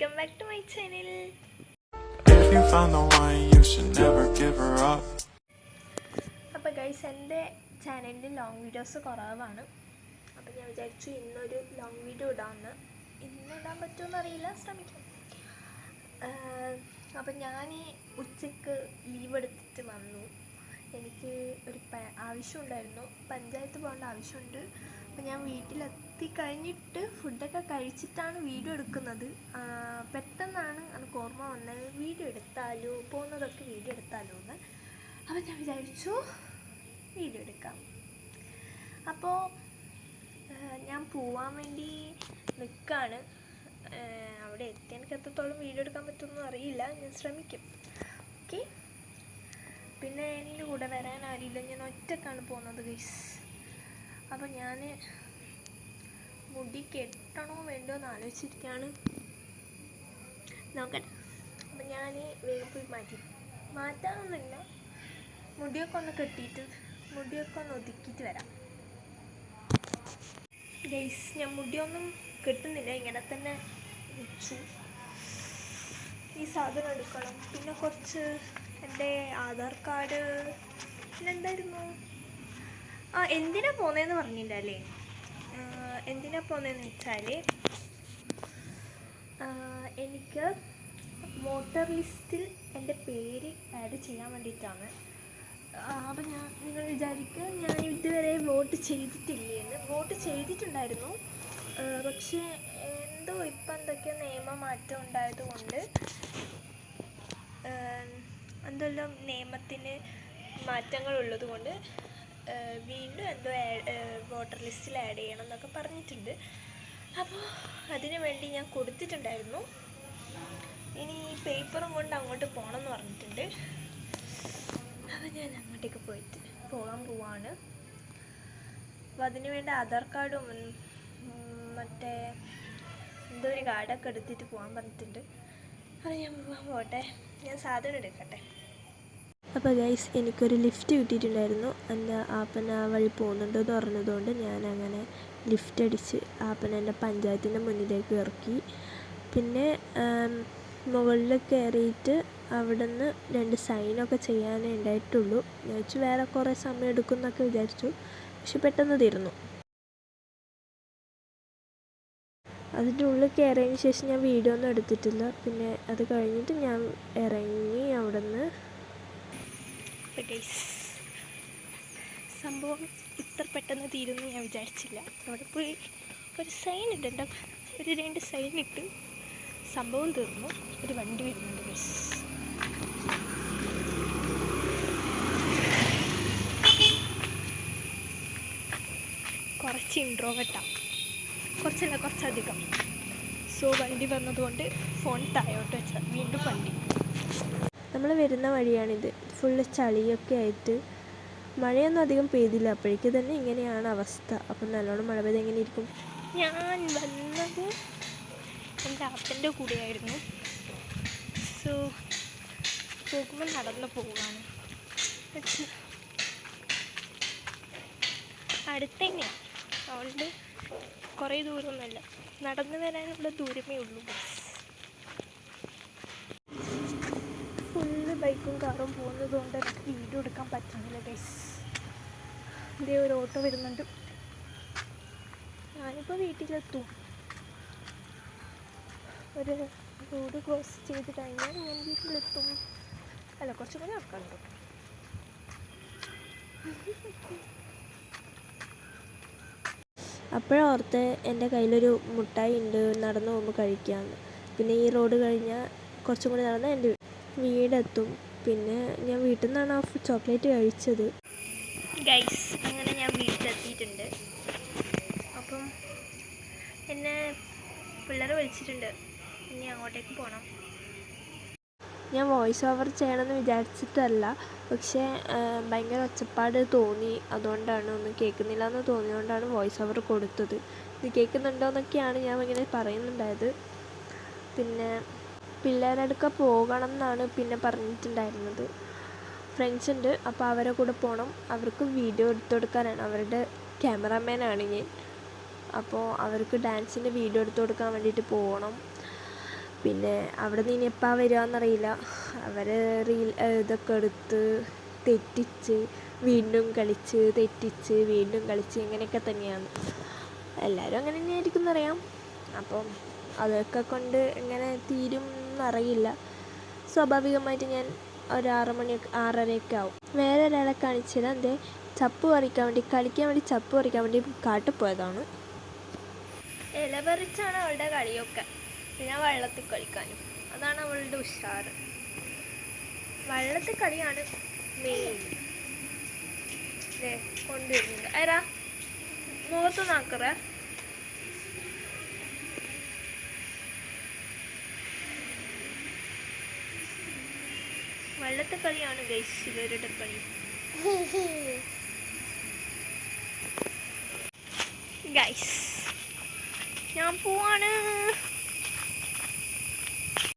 Welcome back to my channel. If you found the one, you should never give her up. അപ്പോൾ guys എന്റെ ചാനലിൽ long videos കുറവാണ്. അപ്പോൾ ഞാൻ വിചാരിച്ചു ഇന്നൊരു ലോങ് വീഡിയോ ഇടാമെന്ന് ഇന്ന് ഇടാൻ പറ്റുമെന്ന് അറിയില്ല ശ്രമിക്കാം. അപ്പം ഞാൻ ഈ ഉച്ചയ്ക്ക് ലീവ് എടുത്തിട്ട് വന്നു. എനിക്ക് ഒരു ആവശ്യമുണ്ടായിരുന്നു. പഞ്ചായത്ത് പോകേണ്ട ആവശ്യമുണ്ട്. അപ്പം ഞാൻ വീട്ടിലെത്തി കഴിഞ്ഞിട്ട് ഫുഡൊക്കെ കഴിച്ചിട്ടാണ് വീഡിയോ എടുക്കുന്നത്. പെട്ടെന്നാണ് എനിക്ക് ഓർമ്മ വന്നത്. വീഡിയോ എടുത്താലോ പോകുന്നതൊക്കെ വീഡിയോ എടുത്താലോ എന്ന്. അപ്പം ഞാൻ വിചാരിച്ചു വീഡിയോ എടുക്കാം. അപ്പോൾ ഞാൻ പോവാൻ വേണ്ടി നിൽക്കുകയാണ് അവിടെ എത്തി എനിക്ക് എത്രത്തോളം വീഡിയോ എടുക്കാൻ പറ്റുമെന്ന് അറിയില്ല. ഞാൻ ശ്രമിക്കും. ഓക്കെ? പിന്നെ എന്റെ കൂടെ വരാൻ ആരില്ല ഞാൻ ഒറ്റക്കാണ് പോകുന്നത് ഗൈസ്. അപ്പോൾ ഞാൻ മുടി കെട്ടണോ വേണ്ടോ എന്ന് ആലോചിച്ചിരിക്കുകയാണ്. നോക്കട്ടെ. അപ്പം ഞാൻ വേഗം പോയി മാറ്റി. മാറ്റാറൊന്നുമില്ല മുടിയൊക്കെ ഒന്ന് കെട്ടിയിട്ട് മുടിയൊക്കെ ഒന്ന് ഒതുക്കിയിട്ട് വരാം. ഗൈസ് ഞാൻ മുടിയൊന്നും കെട്ടുന്നില്ല. ഇങ്ങനെ തന്നെ വെച്ചു. ഈ സാധനം എടുക്കണം. പിന്നെ കുറച്ച് എന്റെ ആധാർ കാർഡ് പിന്നെ എന്തായിരുന്നു ആ എന്തിനാ പോന്നേന്ന് പറഞ്ഞില്ല അല്ലേ? എന്തിനാ പോകുന്നതെന്ന് വെച്ചാൽ എനിക്ക് വോട്ടർ ലിസ്റ്റിൽ എന്റെ പേര് ആഡ് ചെയ്യാൻ വേണ്ടിയിട്ടാണ്. അപ്പോൾ ഞാൻ നിങ്ങൾ വിചാരിക്കുക ഞാൻ ഇതുവരെ വോട്ട് ചെയ്തിട്ടില്ലേന്ന്. വോട്ട് ചെയ്തിട്ടുണ്ടായിരുന്നു. പക്ഷേ എന്തോ ഇപ്പം എന്തൊക്കെയോ നിയമമാറ്റം ഉണ്ടായതുകൊണ്ട് എന്തെല്ലാം നിയമത്തിന് മാറ്റങ്ങൾ കൊണ്ട് വീണ്ടും എന്തോ വോട്ടർ ലിസ്റ്റിൽ ആഡ് ചെയ്യണം എന്നൊക്കെ പറഞ്ഞിട്ടുണ്ട്. അപ്പോൾ അതിനു വേണ്ടി ഞാൻ കൊടുത്തിട്ടുണ്ടായിരുന്നു. ഇനി ഈ പേപ്പറും കൊണ്ട് അങ്ങോട്ട് പോകണം എന്ന് പറഞ്ഞിട്ടുണ്ട്. അപ്പോൾ ഞാൻ അങ്ങോട്ടേക്ക് പോയിട്ട് പോകാൻ പോവാണ്. അപ്പോൾ അതിന് വേണ്ടി ആധാർ കാർഡും മറ്റേ എന്തോ ഒരു കാർഡൊക്കെ എടുത്തിട്ട് പോകാൻ പറഞ്ഞിട്ടുണ്ട്. അപ്പോൾ ഞാൻ പോകാൻ പോട്ടെ. ഞാൻ സാധനം എടുക്കട്ടെ. അപ്പോൾ ഗൈസ് എനിക്കൊരു ലിഫ്റ്റ് കിട്ടിയിട്ടുണ്ടായിരുന്നു. എന്റെ ആപ്പൻ ആ വഴി പോകുന്നുണ്ടെന്ന് പറഞ്ഞതുകൊണ്ട് ഞാൻ അങ്ങനെ ലിഫ്റ്റ് അടിച്ച് ആപ്പൻ എന്റെ പഞ്ചായത്തിന്റെ മുന്നിലേക്ക് ഇറക്കി. പിന്നെ മുകളിൽ കയറിയിട്ട് അവിടെ നിന്ന് രണ്ട് സൈനൊക്കെ ചെയ്യാനേ ഉണ്ടായിട്ടുള്ളൂ. ഞാൻ വെച്ച് വേറെ കുറേ സമയം എടുക്കും എന്നൊക്കെ വിചാരിച്ചു. പക്ഷെ പെട്ടെന്ന് തീർന്നു. അതിന്റെ ഉള്ളിൽ കയറിയതിന് ശേഷം ഞാൻ വീഡിയോ ഒന്നും എടുത്തിട്ടില്ല. പിന്നെ അത് കഴിഞ്ഞിട്ട് ഞാൻ ഇറങ്ങി അവിടെ നിന്ന് സംഭവം ഇത്ര പെട്ടെന്ന് തീരുമെന്ന് ഞാൻ വിചാരിച്ചില്ല. അവിടെ പോയി ഒരു സൈൻ ഇട്ടുണ്ട്. ഒരു രണ്ട് സൈൻ ഇട്ട് സംഭവം തീർന്നു. ഒരു വണ്ടി വരുന്നുണ്ട് ഗൈസ് കുറച്ച് ഇൻട്രോ ഇൻട്രോവെട്ടാണ് കുറച്ചല്ല കുറച്ചധികം. സോ വണ്ടി വന്നതുകൊണ്ട് ഫോൺ തായോട്ട് വെച്ചാൽ വീണ്ടും വണ്ടി. നമ്മൾ വരുന്ന വഴിയാണിത്. ഫുള്ള് ചളിയൊക്കെ ആയിട്ട് മഴയൊന്നും അധികം പെയ്തില്ല. അപ്പോഴേക്ക് തന്നെ ഇങ്ങനെയാണ് അവസ്ഥ. അപ്പം നല്ലോണം മഴ പെയ്ത് എങ്ങനെ ഇരിക്കും? ഞാൻ വന്നത് എന്റെ അപ്പന്റെ കൂടെയായിരുന്നു. സോ പോകുമ്പോൾ നടന്ന് പോവാണ്. പക്ഷേ അടുത്ത് അതുകൊണ്ട് കുറേ ദൂരമൊന്നുമല്ല. നടന്നു വരാനുള്ള ദൂരമേ ഉള്ളൂ. ബസ് ഫുള്ള് ബൈക്കും കാറും പോകുന്നത് കൊണ്ട് എനിക്ക് വീഡിയോ എടുക്കാൻ പറ്റുന്നില്ല ഗൈസ് ഇതേ ഒരു ഓട്ടോ വരുന്നുണ്ട്. ഞാനിപ്പോൾ വീട്ടിലെത്തും. ഒരു റോഡ് ക്രോസ് ചെയ്ത് കഴിഞ്ഞാൽ ഞാൻ വീട്ടിലെത്തും. അല്ല കുറച്ചും കൂടി നടക്കാനുണ്ട് അപ്പോഴോർത്ത് എന്റെ കയ്യിലൊരു മുട്ടായി ഉണ്ട് നടന്നു പോകുമ്പോൾ കഴിക്കാമെന്ന് പിന്നെ ഈ റോഡ് കഴിഞ്ഞാൽ കുറച്ചും കൂടി നടന്നാൽ എന്റെ വീടെത്തും. പിന്നെ ഞാൻ വീട്ടിൽ നിന്നാണ് ആ ചോക്ലേറ്റ് കഴിച്ചത്. ഗൈസ് അങ്ങനെ ഞാൻ വീട്ടിലെത്തിയിട്ടുണ്ട്. അപ്പം എന്നെ പിള്ളേർ വിളിച്ചിട്ടുണ്ട്. ഇനി അങ്ങോട്ടേക്ക് പോകണം ഞാൻ വോയിസ് ഓവർ ചെയ്യണമെന്ന് വിചാരിച്ചിട്ടല്ല. പക്ഷേ ഭയങ്കര ഒച്ചപ്പാട് തോന്നി. അതുകൊണ്ടാണ് ഒന്നും കേൾക്കുന്നില്ല എന്ന് തോന്നിയതുകൊണ്ടാണ് വോയിസ് ഓവർ കൊടുത്തത്. ഇത് കേൾക്കുന്നുണ്ടോ എന്നൊക്കെയാണ് ഞാൻ ഇങ്ങനെ പറയുന്നുണ്ടായത്. പിന്നെ പിള്ളേരടുക്ക പോകണം എന്നാണ് പിന്നെ പറഞ്ഞിട്ടുണ്ടായിരുന്നത്. ഫ്രണ്ട്സ് ഉണ്ട് അപ്പോൾ അവരെ കൂടെ പോകണം അവർക്ക് വീഡിയോ എടുത്തു കൊടുക്കാനാണ് അവരുടെ ക്യാമറാമാനാണ് ഞാൻ. അപ്പോൾ അവർക്ക് ഡാൻസിന്റെ വീഡിയോ എടുത്തു കൊടുക്കാൻ വേണ്ടിയിട്ട് പോകണം. പിന്നെ അവിടെ നിന്ന് ഇനി എപ്പോൾ വരികയെന്നറിയില്ല അവർ റീൽ ഇതൊക്കെ എടുത്ത് തെറ്റിച്ച് വീണ്ടും കളിച്ച് തെറ്റിച്ച് വീണ്ടും കളിച്ച് ഇങ്ങനെയൊക്കെ തന്നെയാണ്. എല്ലാവരും അങ്ങനെ തന്നെയായിരിക്കും എന്നറിയാം. അപ്പം അതൊക്കെ കൊണ്ട് എങ്ങനെ തീരും എന്നറിയില്ല സ്വാഭാവികമായിട്ട് ഞാൻ ഒരു ആറ് മണിയൊക്കെ ആറരയൊക്കെ ആവും വേറെ ഒരാളെ കാണിച്ചത് എന്തേ ചപ്പ് പറിക്കാൻ വേണ്ടി കളിക്കാൻ വേണ്ടി ചപ്പ് പറിക്കാൻ വേണ്ടി കാട്ടിൽ പോയതാണ്. ഇല പറിച്ചാണ് അവളുടെ കളിയൊക്കെ. പിന്നെ വെള്ളത്തിൽ കളിക്കാനും. അതാണ് അവളുടെ ഉഷാറ്. വെള്ളത്തിൽ കളിയാണ് മെയിൻ കൊണ്ടുവരുന്നത്. ആരാ? മുഖത്ത് നോക്കറേ വെള്ളത്തിൽ കളിയാണ് ഗൈസ് ഇവരുടെ കളി ഗൈസ് ഞാൻ പോവാണ്.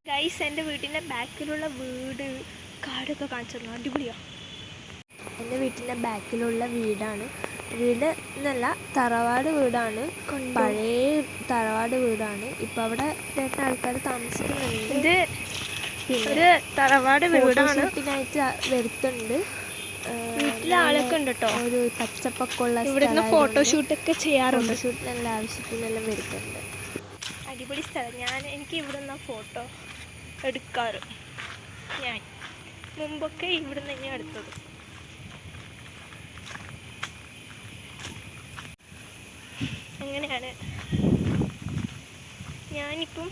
ഗൈസ് എന്റെ വീട്ടിന്റെ ബാക്കിലുള്ള വീട് കാടൊക്കെ കാണിച്ചു തരണം അടിപൊളിയാണ് എന്റെ വീട്ടിന്റെ ബാക്കിലുള്ള വീടാണ്. വീട് എന്നല്ല തറവാട് വീടാണ്. പഴയ തറവാട് വീടാണ്. ഇപ്പം അവിടെ ആൾക്കാർ താമസിക്കുന്നുണ്ട്. ഇത് ഒരു തറവാട് വീടാണ്. വരുത്തുണ്ട് വീട്ടിലെ ആളൊക്കെ ഉണ്ട് കേട്ടോ ഒരു പച്ചപ്പൊക്കെ ഉള്ള ഇവിടുന്ന് ഫോട്ടോഷൂട്ട് ഒക്കെ ചെയ്യാറുണ്ട്. ഫോട്ടോഷൂട്ടിനെല്ലാം ആവശ്യത്തിനെല്ലാം വരുത്തുണ്ട് അടിപൊളി സ്ഥലം. ഞാൻ എനിക്ക് ഇവിടുന്ന് ഫോട്ടോ എടുക്കാറ്. ഞാൻ മുമ്പൊക്കെ ഇവിടുന്ന് തന്നെയാണ് എടുത്തത്. അങ്ങനെയാണ് ഞാനിപ്പം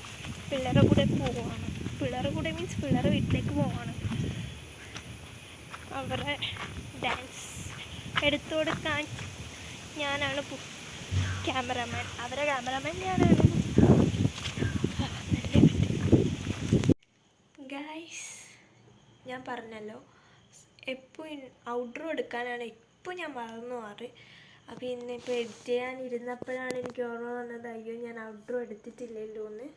പിള്ളേരുടെ കൂടെ പോവാണ്. പിള്ളേരുടെ കൂടെ മീൻസ് പിള്ളേർ വീട്ടിലേക്ക് പോവാണ്. അവരുടെ ഡാൻസ് എടുത്തു കൊടുക്കാൻ ഞാനാണ് ക്യാമറാമാൻ അവരെ ക്യാമറാമാൻ ഞാനാണ് ഗൈസ് ഞാൻ പറഞ്ഞല്ലോ എപ്പോൾ ഔട്ട്ഡോർ എടുക്കാനാണ് ഇപ്പോൾ ഞാൻ മറന്നു മാറി. അപ്പോൾ ഇന്നിപ്പോൾ എഡിറ്റ് ചെയ്യാൻ ഇരുന്നപ്പോഴാണ് എനിക്ക് ഓർമ്മ വന്നത് അയ്യോ ഞാൻ ഔട്ട്ഡോർ എടുത്തിട്ടില്ലല്ലോ എന്ന്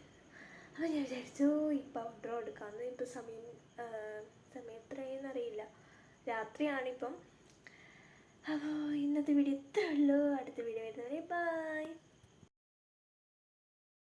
അപ്പോൾ ഞാൻ വിചാരിച്ചു ഇപ്പോൾ ഔട്ട്ഡോർ എടുക്കാമെന്ന് ഇപ്പോൾ സമയം സമയം എത്രയെന്ന് അറിയില്ല. രാത്രിയാണിപ്പം. അപ്പോൾ ഇന്നത്തെ വീഡിയോ ഇത്രേ ഉള്ളൂ. അടുത്ത വീഡിയോ വരുന്നവരെ ബൈ